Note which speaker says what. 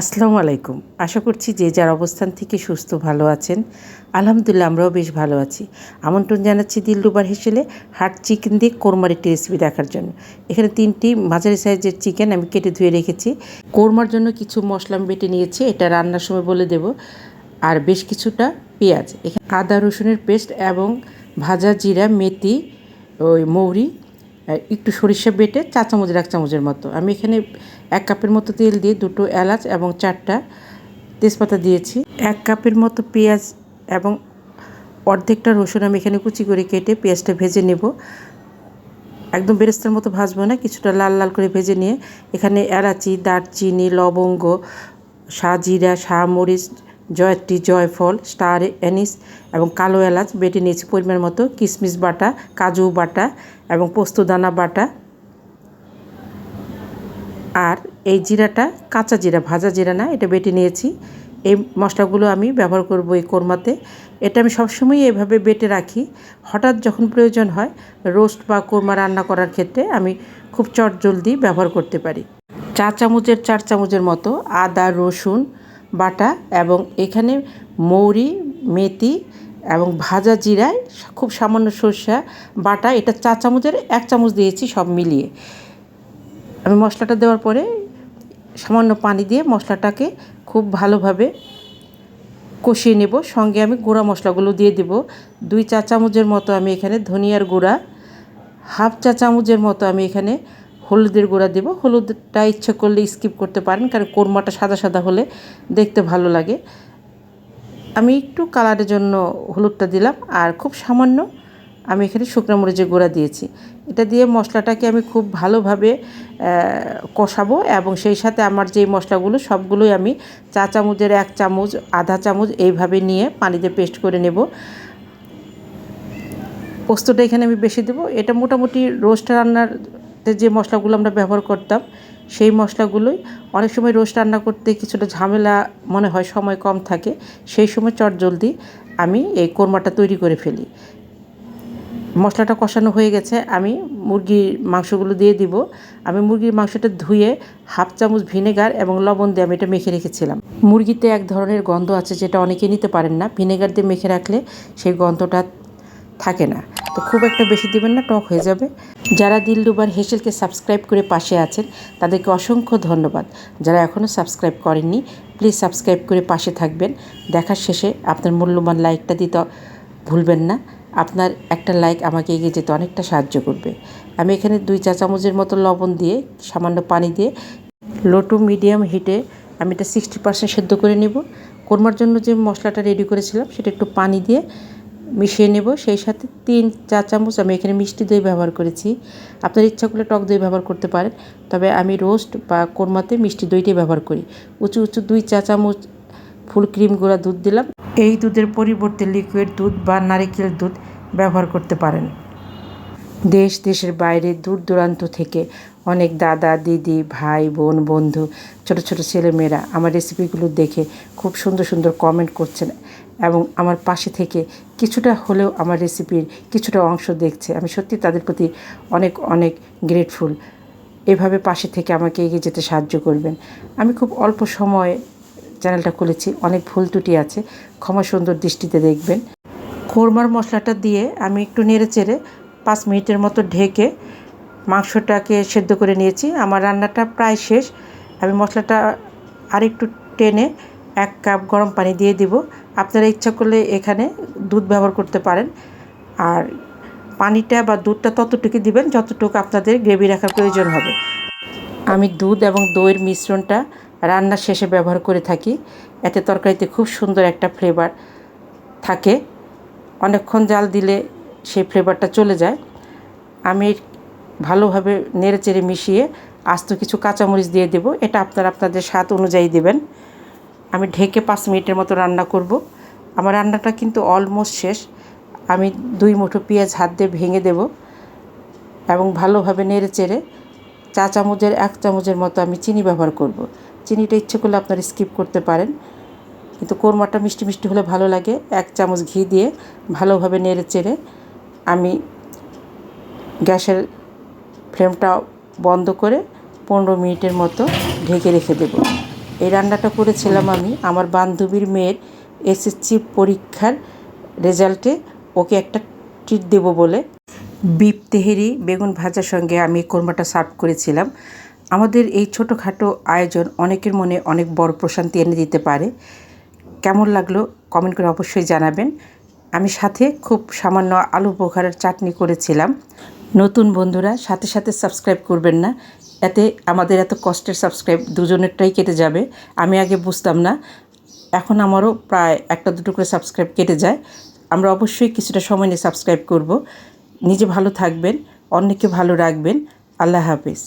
Speaker 1: আসসালামু আলাইকুম। আশা করছি যে যার অবস্থান থেকে সুস্থ, ভালো আছেন। আলহামদুলিল্লাহ, আমরাও বেশ ভালো আছি। আমন্ত্রণ জানাচ্ছি দিলরুবার হেসেলে হাট চিকেন দিয়ে কোরমার একটি রেসিপি দেখার জন্য। এখানে তিনটি মাঝারি সাইজের চিকেন আমি কেটে ধুয়ে রেখেছি। কোরমার জন্য কিছু মশলা আমি বেটে নিয়েছি, এটা রান্নার সময় বলে দেব। আর বেশ কিছুটা পেঁয়াজ। এখানে আদা রসুনের পেস্ট এবং ভাজা জিরা, মেথি, ওই মৌরি একটু সরিষা বেটে চা চামচের এক চামচের মতো। আমি এখানে এক কাপের মতো তেল দিয়ে দুটো এলাচ এবং চারটা তেজপাতা দিয়েছি। এক কাপের মতো পেঁয়াজ এবং অর্ধেকটা রসুন আমি এখানে কুচি করে কেটে পেঁয়াজটা ভেজে নেব। একদম বেরেস্তার মতো ভাজবো না, কিছুটা লাল লাল করে ভেজে নিয়ে এখানে এলাচি, দারচিনি, লবঙ্গ, সাজিরা, শাহমরিচ জয়ত্রী জয়ফল, স্টার অ্যানিস এবং কালো এলাচ, বেটে নিয়েছি পরিমাণ মতো কিশমিশ বাটা, কাজু বাটা এবং পোস্তদানা বাটা। আর এই জিরাটা কাঁচা জিরা, ভাজা জিরা না, এটা বেটে নিয়েছি। এই মশলাগুলো আমি ব্যবহার করব এই কোরমাতে। এটা আমি সবসময় এভাবে বেটে রাখি। হঠাৎ যখন প্রয়োজন হয়, রোস্ট বা কোরমা রান্না করার ক্ষেত্রে আমি খুব চট জলদি ব্যবহার করতে পারি। চা চামচের, চার চামচের মতো আদা, রসুন বাটা এবং এখানে মৌরি, মেথি এবং ভাজা জিরায় খুব সামান্য সর্ষা, বাটা, এটা চা চামচের এক চামচ দিয়েছি সব মিলিয়ে। আমি মশলাটা দেওয়ার পরে সামান্য পানি দিয়ে মশলাটাকে খুব ভালোভাবে কষিয়ে নেব। সঙ্গে আমি গুঁড়া মশলাগুলো দিয়ে দেব। দুই চা চামচের মতো আমি এখানে ধনিয়ার গুঁড়া, হাফ চা চামচের মতো আমি এখানে হলুদের গুঁড়া দেব। হলুদটা ইচ্ছে করলে স্কিপ করতে পারেন, কারণ কোরমাটা সাদা সাদা হলে দেখতে ভালো লাগে। আমি একটু কালারের জন্য হলুদটা দিলাম, আর খুব সামান্য আমি এখানে শুকনো মরিচের গুঁড়া দিয়েছি। এটা দিয়ে মশলাটাকে আমি খুব ভালোভাবে কষাবো, এবং সেই সাথে আমার যেই মশলাগুলো, সবগুলোই আমি চা চামচের এক চামচ, আধা চামচ এইভাবে নিয়ে পানিতে পেস্ট করে নেব। পোস্তটা এখানে আমি বেশি দেবো। এটা মোটামুটি রোস্ট রান্নারতে যে মশলাগুলো আমরা ব্যবহার করতাম, সেই মশলাগুলোই অনেক সময় রোস্ট রান্না করতে কিছুটা ঝামেলা মনে হয়, সময় কম থাকে, সেই সময় চট জলদি আমি এই কোরমাটা তৈরি করে ফেলি। মশলাটা কষানো হয়ে গেছে, আমি মুরগির মাংসগুলো দিয়ে দিব। আমি মুরগির মাংসটা ধুয়ে হাফ চামচ ভিনেগার এবং লবণ দিয়ে আমি এটা মেখে রেখেছিলাম। মুরগিতে এক ধরনের গন্ধ আছে যেটা অনেকে নিতে পারেন না। ভিনেগার দিয়ে মেখে রাখলে সেই গন্ধটা থাকে না। তো খুব একটা বেশি দিবেন না, টক হয়ে যাবে। যারা দিলডুবার হেসেলকে সাবস্ক্রাইব করে পাশে আছেন, তাদেরকে অসংখ্য ধন্যবাদ। যারা এখনও সাবস্ক্রাইব করেননি, প্লিজ সাবস্ক্রাইব করে পাশে থাকবেন। দেখার শেষে আপনার মূল্যবান লাইকটা দিতে ভুলবেন না। আপনার একটা লাইক আমাকে এগিয়ে যেতে অনেকটা সাহায্য করবে। আমি এখানে দুই চা চামচের মতো লবণ দিয়ে, সামান্য পানি দিয়ে, লো টু মিডিয়াম হিটে আমি এটা সিক্সটি পার্সেন্ট সেদ্ধ করে নেব। কোরমার জন্য যে মশলাটা রেডি করেছিলাম, সেটা একটু পানি দিয়ে মিশিয়ে নেব। সেই সাথে তিন চা চামচ আমি এখানে মিষ্টি দই ব্যবহার করেছি। আপনার ইচ্ছা করলে টক দই ব্যবহার করতে পারেন। তবে আমি রোস্ট বা কোরমাতে মিষ্টি দইটাই ব্যবহার করি। উঁচু উঁচু দুই চা চামচ ফুল ক্রিম গুঁড়া দুধ দিলাম। এই দুধের পরিবর্তে লিকুইড দুধ বা নারিকেল দুধ ব্যবহার করতে পারেন। দেশ, দেশের বাইরে দূর দূরান্ত থেকে অনেক দাদা, দিদি, ভাই, বোন, বন্ধু, ছোট ছোট ছেলেমেয়েরা আমার রেসিপিগুলো দেখে খুব সুন্দর সুন্দর কমেন্ট করছেন এবং আমার পাশে থেকে কিছুটা হলেও আমার রেসিপির কিছুটা অংশ দেখছে। আমি সত্যি তাদের প্রতি অনেক অনেক গ্রেটফুল এভাবে পাশে থেকে আমাকে এগিয়ে যেতে সাহায্য করবেন। আমি খুব অল্প সময়ে চ্যানেলটা খুলেছি, অনেক ভুল ত্রুটি আছে, ক্ষমা সুন্দর দৃষ্টিতে দেখবেন। কোরমার মশলাটা দিয়ে আমি একটু নেড়ে চেড়ে পাঁচ মিনিটের মতো ঢেকে মাংসটাকে সেদ্ধ করে নিয়েছি। আমার রান্নাটা প্রায় শেষ। আমি মশলাটা আরেকটু টেনে এক কাপ গরম পানি দিয়ে দিব। আপনারা ইচ্ছা করলে এখানে দুধ ব্যবহার করতে পারেন। আর পানিটা বা দুধটা ততটুকু দিবেন যতটুকু আপনাদের গ্রেভি রাখার প্রয়োজন হবে। আমি দুধ এবং দইয়ের মিশ্রণটা রান্নার শেষে ব্যবহার করে থাকি। এতে তরকারিতে খুব সুন্দর একটা ফ্লেভার থাকে। অনেকক্ষণ জাল দিলে সেই ফ্লেভারটা চলে যায়। আমি ভালোভাবে নেড়ে চেড়ে মিশিয়ে আস্ত কিছু কাঁচামরিচ দিয়ে দেবো। এটা আপনারা আপনাদের স্বাদ অনুযায়ী দেবেন। আমি ঢেকে পাঁচ মিনিটের মতো রান্না করব। আমার রান্নাটা কিন্তু অলমোস্ট শেষ। আমি দুই মুঠো পেঁয়াজ হাত দিয়ে ভেঙে দেব এবং ভালোভাবে নেড়ে চেড়ে চা চামচের এক চামচের মতো আমি চিনি ব্যবহার করব। চিনিটা ইচ্ছে করলে আপনারা স্কিপ করতে পারেন। কিন্তু কোরমাটা মিষ্টি মিষ্টি হলে ভালো লাগে। এক চামচ ঘি দিয়ে ভালোভাবে নেড়ে চেড়ে আমি গ্যাসের ফ্লেমটা বন্ধ করে পনেরো মিনিটের মতো ঢেকে রেখে দেব। এই রান্নাটা করেছিলাম আমি। আমার বান্ধবীর মেয়ের এসএসসি পরীক্ষার রেজাল্টে ওকে একটা ট্রিট দেবো বলে। বিপ, তেহেরি, বেগুন ভাজার সঙ্গে আমি কোরমাটা সার্ভ করেছিলাম। আমাদের এই ছোটোখাটো আয়োজন অনেকের মনে অনেক বড় প্রশান্তি এনে দিতে পারে। কেমন লাগল কমেন্ট করে অবশ্যই জানাবেন। আমি সাথে খুব সামান্য আলু বোখারের চাটনি করেছিলাম। নতুন বন্ধুরা, সাথে সাথে সাবস্ক্রাইব করবেন না, এতে আমাদের এত কষ্টের সাবস্ক্রাইব দুজনেরটাই কেটে যাবে, আমি আগে বুঝতাম না, এখন আমারও প্রায় একটা দুটো করে সাবস্ক্রাইব কেটে যায়, আমরা অবশ্যই কিছুটা সময় নিয়ে সাবস্ক্রাইব করব, নিজে ভালো থাকবেন, অন্যকে ভালো রাখবেন, আল্লাহ হাফিজ।